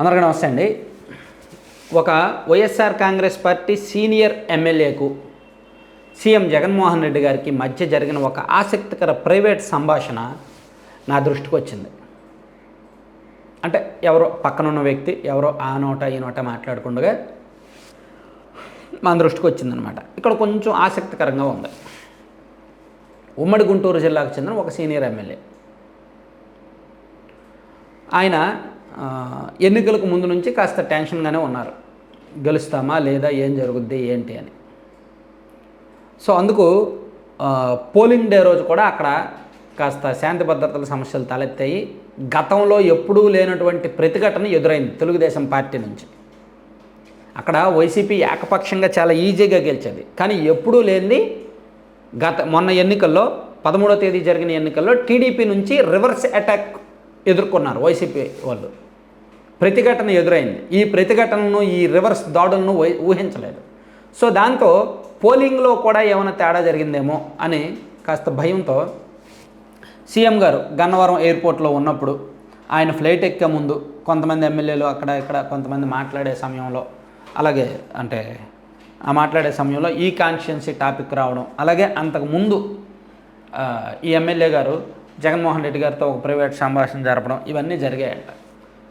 అందరికీ నమస్తే అండి. ఒక వైఎస్ఆర్ కాంగ్రెస్ పార్టీ సీనియర్ ఎమ్మెల్యేకు సీఎం జగన్మోహన్ రెడ్డి గారికి మధ్య జరిగిన ఒక ఆసక్తికర ప్రైవేట్ సంభాషణ నా దృష్టికి వచ్చింది. అంటే ఎవరో పక్కనున్న వ్యక్తి ఎవరో ఆ నోట ఈ నోట మాట్లాడకుండా మన దృష్టికి వచ్చిందనమాట. ఇక్కడ కొంచెం ఆసక్తికరంగా ఉంది. ఉమ్మడి గుంటూరు జిల్లాకు చెందిన ఒక సీనియర్ ఎమ్మెల్యే. ఆయన ఎన్నికలకు ముందు నుంచి కాస్త టెన్షన్గానే ఉన్నారు. గెలుస్తామా లేదా ఏం జరుగుద్ది ఏంటి అని. సో అందుకు పోలింగ్ డే రోజు కూడా అక్కడ కాస్త శాంతి భద్రతల సమస్యలు తలెత్తాయి. గతంలో ఎప్పుడూ లేనటువంటి ప్రతిఘటన ఎదురైంది తెలుగుదేశం పార్టీ నుంచి. అక్కడ వైసీపీ ఏకపక్షంగా చాలా ఈజీగా గెలిచేది. కానీ ఎప్పుడూ లేనిది గత మొన్న ఎన్నికల్లో పదమూడో తేదీ జరిగిన ఎన్నికల్లో టీడీపీ నుంచి రివర్స్ అటాక్ ఎదుర్కొన్నారు వైసీపీ వాళ్ళు. ప్రతిఘటన ఎదురైంది. ఈ ప్రతిఘటనను ఈ రివర్స్ దాడులను ఊహించలేదు. సో దాంతో పోలింగ్లో కూడా ఏమైనా తేడా జరిగిందేమో అని కాస్త భయంతో సీఎం గారు గన్నవరం ఎయిర్పోర్ట్లో ఉన్నప్పుడు ఆయన ఫ్లైట్ ఎక్కే ముందు కొంతమంది ఎమ్మెల్యేలు అక్కడ ఇక్కడ కొంతమంది మాట్లాడే సమయంలో అలాగే అంటే ఆ మాట్లాడే సమయంలో ఈ కాన్షియన్సీ టాపిక్ రావడం అలాగే అంతకు ముందు ఈ ఎమ్మెల్యే గారు జగన్మోహన్ రెడ్డి గారితో ఒక ప్రైవేట్ సంభాషణ జరపడం ఇవన్నీ జరిగాయంట.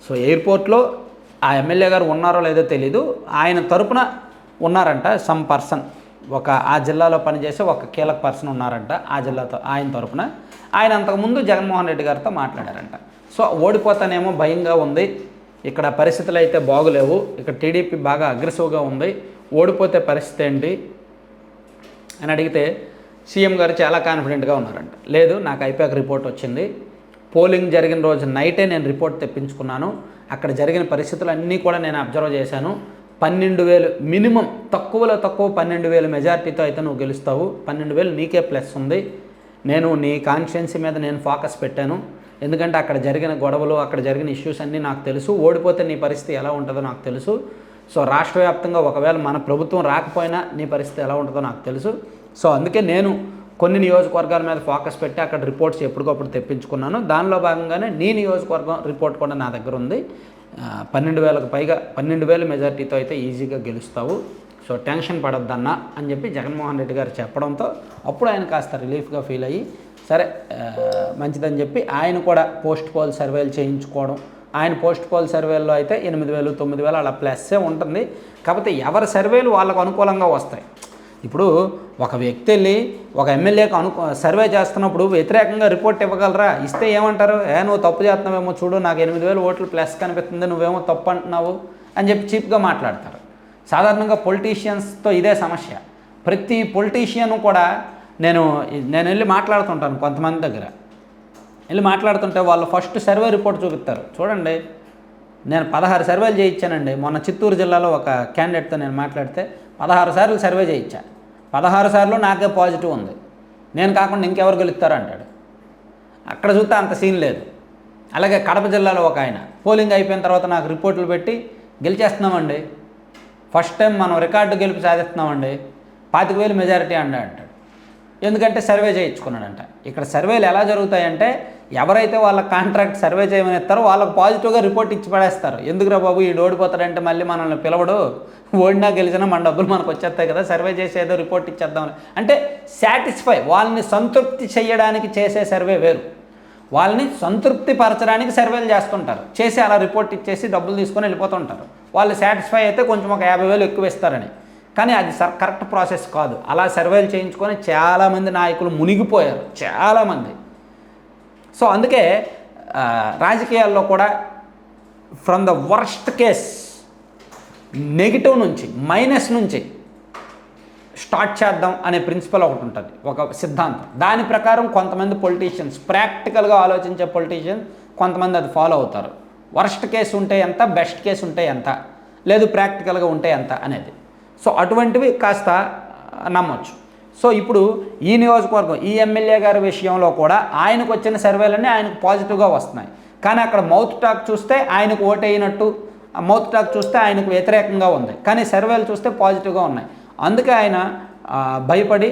సో ఎయిర్పోర్ట్లో ఆ ఎమ్మెల్యే గారు ఉన్నారో లేదో తెలీదు. ఆయన తరపున ఉన్నారంట సమ్ పర్సన్. ఒక ఆ జిల్లాలో పనిచేసే ఒక కీలక పర్సన్ ఉన్నారంట ఆ జిల్లాతో ఆయన తరపున. ఆయన అంతకుముందు జగన్మోహన్ రెడ్డి గారితో మాట్లాడారంట. సో ఓడిపోతానేమో భయంగా ఉంది. ఇక్కడ పరిస్థితులు అయితే బాగులేవు. ఇక్కడ టీడీపీ బాగా అగ్రెసివ్గా ఉంది. ఓడిపోతే పరిస్థితి ఏంటి? అని అడిగితే సీఎం గారు చాలా కాన్ఫిడెంట్గా ఉన్నారంట. లేదు నాకు అయిపోయాక రిపోర్ట్ వచ్చింది. పోలింగ్ జరిగిన రోజు నైటే నేను రిపోర్ట్ తెప్పించుకున్నాను. అక్కడ జరిగిన పరిస్థితులు అన్నీ కూడా నేను అబ్జర్వ్ చేశాను. పన్నెండు వేలు మినిమం తక్కువలో తక్కువ పన్నెండు వేలు మెజార్టీతో అయితే నువ్వు గెలుస్తావు. పన్నెండు వేలు నీకే ప్లస్ ఉంది. నేను నీ కాన్స్టిట్యున్సీ మీద నేను ఫోకస్ పెట్టాను. ఎందుకంటే అక్కడ జరిగిన గొడవలు అక్కడ జరిగిన ఇష్యూస్ అన్నీ నాకు తెలుసు. ఓడిపోతే నీ పరిస్థితి ఎలా ఉంటుందో నాకు తెలుసు. సో రాష్ట్ర వ్యాప్తంగా ఒకవేళ మన ప్రభుత్వం రాకపోయినా నీ పరిస్థితి ఎలా ఉంటుందో నాకు తెలుసు. సో అందుకే నేను కొన్ని నియోజకవర్గాల మీద ఫోకస్ పెట్టి అక్కడ రిపోర్ట్స్ ఎప్పటికప్పుడు తెప్పించుకున్నాను. దానిలో భాగంగానే నీ నియోజకవర్గం రిపోర్ట్ కూడా నా దగ్గర ఉంది. పన్నెండు వేలకు పైగా పన్నెండు వేల మెజార్టీతో అయితే ఈజీగా గెలుస్తావు. సో టెన్షన్ పడొద్దన్నా అని చెప్పి జగన్మోహన్ రెడ్డి గారు చెప్పడంతో అప్పుడు ఆయన కాస్త రిలీఫ్గా ఫీల్ అయ్యి సరే మంచిదని చెప్పి ఆయన కూడా పోస్ట్ పోల్ సర్వేలు చేయించుకోవడం. ఆయన పోస్ట్ పోల్ సర్వేల్లో అయితే ఎనిమిది వేలు తొమ్మిది వేలు అలా ప్లస్సే ఉంటుంది. కాకపోతే ఎవరి సర్వేలు వాళ్ళకు అనుకూలంగా వస్తాయి. ఇప్పుడు ఒక వ్యక్తి వెళ్ళి ఒక ఎమ్మెల్యేకి అను సర్వే చేస్తున్నప్పుడు వ్యతిరేకంగా రిపోర్ట్ ఇవ్వగలరా? ఇస్తే ఏమంటారు? ఏ నువ్వు తప్పు చేస్తున్నావేమో చూడు నాకు ఎనిమిది వేలు ఓట్లు ప్లస్ కనిపిస్తుంది నువ్వేమో తప్పు అంటున్నావు అని చెప్పి చీప్గా మాట్లాడతారు. సాధారణంగా పొలిటీషియన్స్తో ఇదే సమస్య. ప్రతి పొలిటీషియన్ కూడా నేను నేను వెళ్ళి మాట్లాడుతుంటాను కొంతమంది దగ్గర. వెళ్ళి మాట్లాడుతుంటే వాళ్ళు ఫస్ట్ సర్వే రిపోర్ట్ చూపిస్తారు. చూడండి నేను పదహారు సర్వేలు చేయించానండి. మొన్న చిత్తూరు జిల్లాలో ఒక క్యాండిడేట్తో నేను మాట్లాడితే పదహారు సార్లు సర్వే చేయించా. పదహారు సార్లు నాకే పాజిటివ్ ఉంది. నేను కాకుండా ఇంకెవరు గెలుస్తారు అంటాడు. అక్కడ చూస్తే అంత సీన్ లేదు. అలాగే కడప జిల్లాలో ఒక ఆయన పోలింగ్ అయిపోయిన తర్వాత నాకు రిపోర్ట్లు పెట్టి గెలిచేస్తున్నామండి. ఫస్ట్ టైం మనం రికార్డు గెలుపు సాధిస్తున్నామండి. పాతిక వేలు మెజారిటీ అండి అంటాడు. ఎందుకంటే సర్వే చేయించుకున్నాడంట. ఇక్కడ సర్వేలు ఎలా జరుగుతాయంటే ఎవరైతే వాళ్ళ కాంట్రాక్ట్ సర్వే చేయమని ఇస్తారో వాళ్ళకి పాజిటివ్గా రిపోర్ట్ ఇచ్చి పడేస్తారు. ఎందుకురా బాబు ఈ ఓడిపోతాడంటే మళ్ళీ మనల్ని పిలవడు. ఓడినా గెలిచినా మన డబ్బులు మనకు వచ్చేస్తాయి కదా సర్వే చేసేదో ఏదో రిపోర్ట్ ఇచ్చేద్దామని అంటే సాటిస్ఫై వాళ్ళని సంతృప్తి చేయడానికి చేసే సర్వే వేరు. వాళ్ళని సంతృప్తి పరచడానికి సర్వేలు చేస్తుంటారు. చేసి అలా రిపోర్ట్ ఇచ్చేసి డబ్బులు తీసుకొని వెళ్ళిపోతుంటారు. వాళ్ళు సాటిస్ఫై అయితే కొంచెం ఒక యాభై వేలు ఎక్కువ ఇస్తారని. కానీ అది సర్ కరెక్ట్ ప్రాసెస్ కాదు. అలా సర్వేలు చేయించుకొని చాలామంది నాయకులు మునిగిపోయారు. చాలామంది. సో అందుకే రాజకీయాల్లో కూడా from the worst case negative నుంచి మైనస్ నుంచి స్టార్ట్ చేద్దాం అనే ప్రిన్సిపల్ ఒకటి ఉంటుంది ఒక సిద్ధాంతం. దాని ప్రకారం కొంతమంది పొలిటీషియన్స్ ప్రాక్టికల్గా ఆలోచించే పొలిటీషియన్స్ కొంతమంది అది ఫాలో అవుతారు. వర్స్ట్ కేసు ఉంటే ఎంత బెస్ట్ కేసు ఉంటే ఎంత లేదు ప్రాక్టికల్గా ఉంటే ఎంత అనేది. సో అటువంటివి కాస్త నమ్మొచ్చు. సో ఇప్పుడు ఈ నియోజకవర్గం ఈ ఎమ్మెల్యే గారి విషయంలో కూడా ఆయనకు వచ్చిన సర్వేలన్నీ ఆయనకు పాజిటివ్గా వస్తున్నాయి. కానీ అక్కడ మౌత్ టాక్ చూస్తే ఆయనకు ఓటైనట్టు మౌత్ టాక్ చూస్తే ఆయనకు వ్యతిరేకంగా ఉంది. కానీ సర్వేలు చూస్తే పాజిటివ్గా ఉన్నాయి. అందుకే ఆయన భయపడి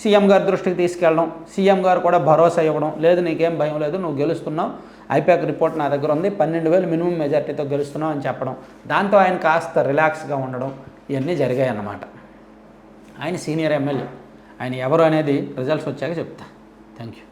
సీఎం గారి దృష్టికి తీసుకెళ్ళడం సీఎం గారు కూడా భరోసా ఇవ్వడం లేదు నీకేం భయం లేదు నువ్వు గెలుస్తున్నావు ఐపాక్ రిపోర్ట్ నా దగ్గర ఉంది పన్నెండు వేలు మినిమం మెజార్టీతో గెలుస్తున్నావు అని చెప్పడం దాంతో ఆయన కాస్త రిలాక్స్గా ఉండడం ఇవన్నీ జరిగాయి అన్నమాట ఆయన సీనియర్ ఎమ్మెల్యే. ఆయన ఎవరు అనేది రిజల్ట్స్ వచ్చాక చెప్తా. Thank you